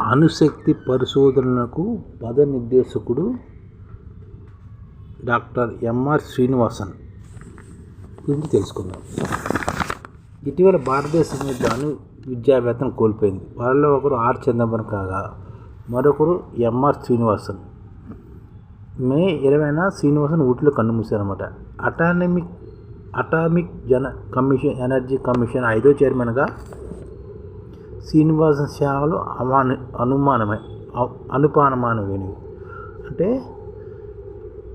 అణుశక్తి పరిశోధనలకు పద నిర్దేశకుడు doctor MR Srinivasan. గురించి తెలుసుకుందాం. ఇటీవల భారతదేశం మీద అణు విద్యావేత్తను కోల్పోయింది. వారిలో ఒకరు ఆర్ చంద్రబాబు కాగా మరొకరు ఎంఆర్ శ్రీనివాసన్. మే ఇరవైన శ్రీనివాసన్ ఊటిలో కన్నుమూశారన్నమాట. అటానమిక్ అటామిక్ జన కమిషన్ ఎనర్జీ కమిషన్ ఐదో చైర్మన్గా శ్రీనివాసన్ సేవలు అవాను అనుమానమే అనుపానమానమైనవి అంటే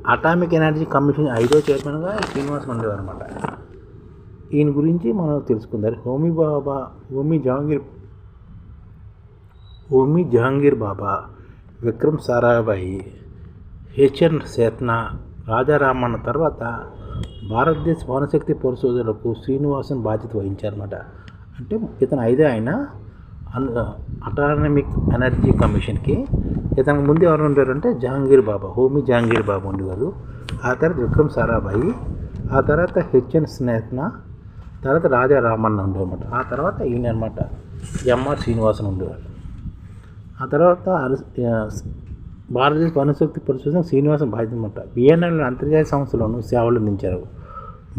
అటామిక్ ఎనర్జీ కమిషన్ ఐదో చైర్మన్గా శ్రీనివాసన్ ఉండేవారు అనమాట ఈయన గురించి మనం తెలుసుకుందాం. హోమీ బాబా హోమీ జహాంగీర్ హోమీ జహాంగీర్ బాబా విక్రమ్ సారాభాయి హెచ్ఎన్ సేత్న రాజారామన్న తర్వాత భారతదేశ వనశక్తి పరిశోధనలకు శ్రీనివాసన్ బాధ్యత వహించారన్నమాట. అంటే ఇతను ఐదే ఆయన. అటానమిక్ ఎనర్జీ కమిషన్కి ఇతనికి ముందు ఎవరు ఉండేవారంటే జహాంగీర్ బాబా హోమీ జహాంగీర్ బాబా ఉండేవారు. ఆ తర్వాత విక్రమ్ సారాభాయి ఆ తర్వాత హెచ్ఎన్ స్నేహన తర్వాత రాజా రామన్న ఉండేవన్నమాట ఆ తర్వాత ఈయన అనమాట ఎంఆర్ శ్రీనివాసన్ ఉండేవారు. ఆ తర్వాత భారతదేశ పనుశక్తి పరిశోధన శ్రీనివాసన్ బాధ్యత అనమాట బిఎన్ఎల్ అంతర్జాతీయ సంస్థలను సేవలు అందించారు.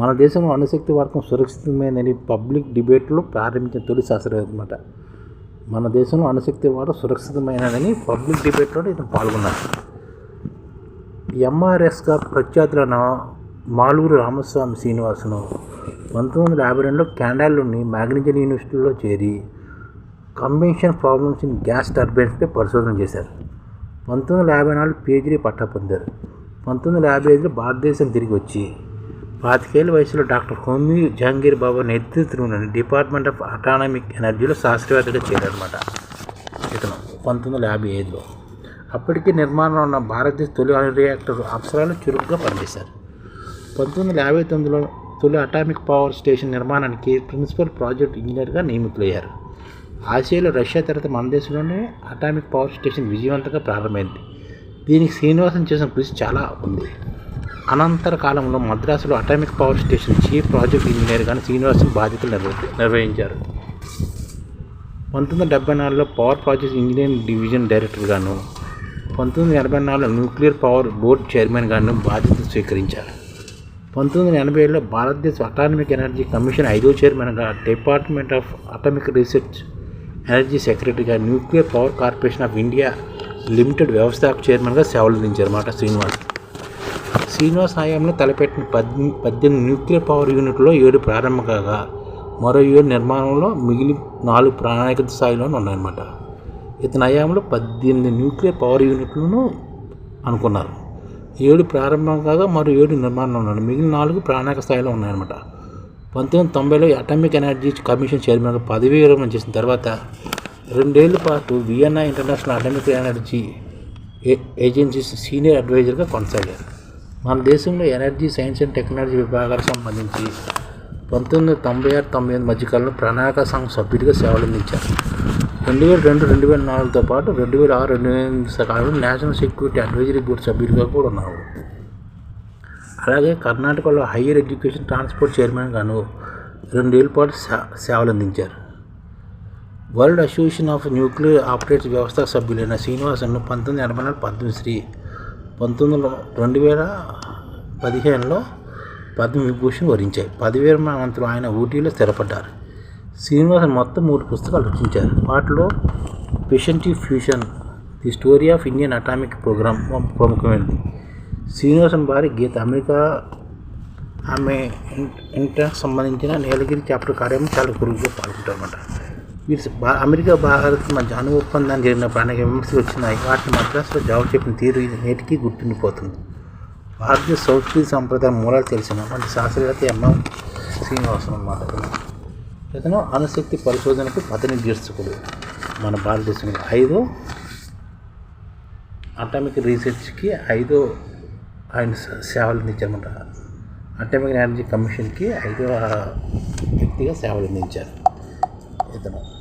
మన దేశంలో అణుశక్తి వర్గం సురక్షితమైనది పబ్లిక్ డిబేట్లో ప్రారంభించిన తొలి శాస్త్రవేత్త అనమాట మన దేశంలో అణుశక్తి వాడ సురక్షితమైనదని పబ్లిక్ డిబేట్లో ఇతను పాల్గొన్నారు. ఎంఆర్ఎస్గా ప్రఖ్యాతులైన మాలూరు రామస్వామి శ్రీనివాసను పంతొమ్మిది వందల యాభై రెండులో కెనడాలోని మ్యాగ్నిజన్ యూనివర్సిటీలో చేరి కంబెన్షన్ ప్రాబ్లమ్స్ ఇన్ గ్యాస్ టర్బైన్స్పై పరిశోధన చేశారు. పంతొమ్మిది వందల యాభై నాలుగు పిహెచ్డీ పట్టా పొందారు. పంతొమ్మిది వందల యాభై ఐదులో భారతదేశం తిరిగి వచ్చి పాతికేళ్ళ వయసులో డాక్టర్ హోమీ జహంగీర్ బాబా నేతృత్వంలోని డిపార్ట్మెంట్ ఆఫ్ అటానమిక్ ఎనర్జీలో శాస్త్రవేత్తగా చేరారన్నమాట. ఇతను పంతొమ్మిది వందల యాభై ఐదులో. అప్పటికే నిర్మాణంలో ఉన్న భారతదేశ తొలి అణు రియాక్టర్ అప్సరాలు చురుగ్గా పనిచేశారు. పంతొమ్మిది వందల యాభై తొమ్మిదిలో తొలి అటామిక్ పవర్ స్టేషన్ నిర్మాణానికి ప్రిన్సిపల్ ప్రాజెక్ట్ ఇంజనీర్గా నియమితులయ్యారు. ఆసియాలో రష్యా తర్వాత మన దేశంలోనే అటామిక్ పవర్ స్టేషన్ విజయవంతంగా ప్రారంభమైంది. దీనికి శ్రీనివాసన్ చేసిన కృషి చాలా ఉంది. అనంతర కాలంలో మద్రాసులో atomic power station chief project ఇంజనీర్గా శ్రీనివాసం బాధ్యతలు నిర్వహించారు. పంతొమ్మిది వందల డెబ్బై నాలుగులో పవర్ ప్రాజెక్ట్ ఇంజనీరింగ్ డివిజన్ డైరెక్టర్గాను పంతొమ్మిది వందల ఎనభై నాలుగులో న్యూక్లియర్ పవర్ బోర్డ్ చైర్మన్గాను బాధ్యతలు స్వీకరించారు. పంతొమ్మిది వందల ఎనభై ఏడులో భారతదేశ అటామిక్ ఎనర్జీ కమిషన్ ఐదో చైర్మన్గా department of atomic research energy సెక్రటరీగా nuclear power corporation of India limited వ్యవస్థాపక చైర్మన్గా సేవలు అందించారన్నమాట శ్రీనివాస్. శ్రీనివాస్ హయాంలో తలపెట్టిన పద్దె పద్దెనిమిది న్యూక్లియర్ పవర్ యూనిట్లో ఏడు ప్రారంభం కాగా మరో ఏడు నిర్మాణంలో మిగిలి నాలుగు ప్రణాళిక స్థాయిలోనే ఉన్నాయన్నమాట. ఇతని హయాంలో పద్దెనిమిది న్యూక్లియర్ పవర్ యూనిట్లను అనుకున్నారు. ఏడు ప్రారంభం కాగా మరో ఏడు నిర్మాణంలో ఉన్నాయి మిగిలిన నాలుగు ప్రాణాక స్థాయిలో ఉన్నాయన్నమాట. పంతొమ్మిది వందల తొంభైలో అటామిక్ ఎనర్జీ కమిషన్ చైర్మన్గా పదవీ విరమణ చేసిన తర్వాత రెండేళ్ళ పాటు Vienna international atomic energy a- agencies senior అడ్వైజర్గా కొనసాగారు. మన దేశంలో ఎనర్జీ సైన్స్ అండ్ టెక్నాలజీ విభాగాలకు సంబంధించి పంతొమ్మిది వందల తొంభై ఆరు తొంభై ఎనిమిది మధ్యకాలంలో ప్రణాళిక సంఘ సభ్యుడిగా సేవలు అందించారు. రెండు వేల రెండు రెండు వేల నాలుగుతో పాటు రెండు వేల ఆరు రెండు వేల ఎనిమిది కాలంలో నేషనల్ సెక్యూరిటీ అడ్వైజరీ బోర్డు సభ్యుడిగా కూడా ఉన్నారు. అలాగే కర్ణాటకలో హయ్యర్ ఎడ్యుకేషన్ ట్రాన్స్పోర్ట్ చైర్మన్ గాను రెండేళ్ళ పాటు సేవలు అందించారు. World association of nuclear operators వ్యవస్థ సభ్యులైన శ్రీనివాసన్ను పంతొమ్మిది ఎనభై నాలుగు పద్మశ్రీ పంతొమ్మిది వందల రెండు వేల పదిహేనులో పద్మవిభూషణ్ వరించాయి. పదివేల అనంతరం ఆయన ఊటీలో స్థిరపడ్డారు. శ్రీనివాసన్ మొత్తం మూడు పుస్తకాలు రచించారు. వాటిలో fission to fusion the story of Indian atomic programme ప్రముఖమైనది. Srinivasan భార్య గీత అమెరికా ఆమె ఇంటర్ సంబంధించిన నీలగిరి చాప్టర్ కార్యక్రమం చాలా గురువుగా పాల్గొంటారన్నమాట. వీరు అమెరికా భారత్ మధ్య అణు ఒప్పందాన్ని జరిగినప్పుడు అనేక విమర్శలు వచ్చినాయి వాటిని మద్రాసులో జాబ్ చెప్పిన తీరు నేటికీ నేటికి గుర్తుండిపోతుంది. భారతీయ సంస్కృతి సంప్రదాయం మూలాలు తెలిసిన వంటి శాస్త్రవేత్త ఎంఎం శ్రీనివాసం అన్నమాట ఇతను. ఇతను అణుశక్తి పరిశోధనకు పథనిర్దేశకుడు మన భారతదేశంలో ఐదో అటామిక్ రీసెర్చ్కి ఐదో ఆయన సేవలు అందించారన్నమాట. అటామిక్ ఎనర్జీ కమిషన్కి ఐదో వ్యక్తిగా సేవలు అందించారు ఇతను.